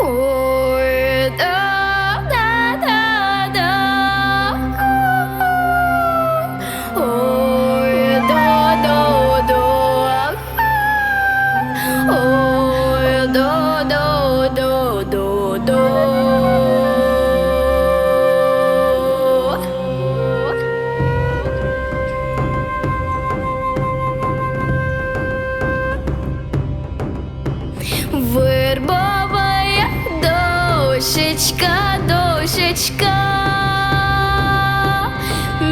Oh. дощечка, дощечка.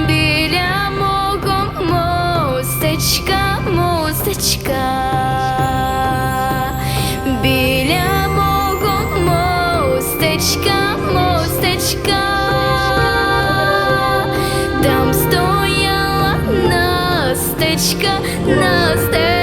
Біля мого мостечка, мостечка. Біля мого мостечка, мостечка. Там стояла настечка, настечка.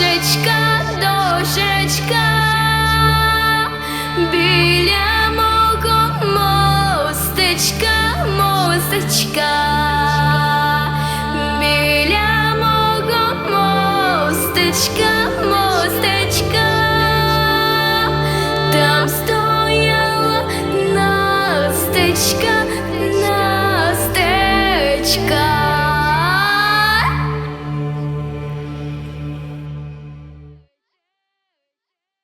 дошечка, дошечка біля мого мостечка, мостечка, біля мого мостечка.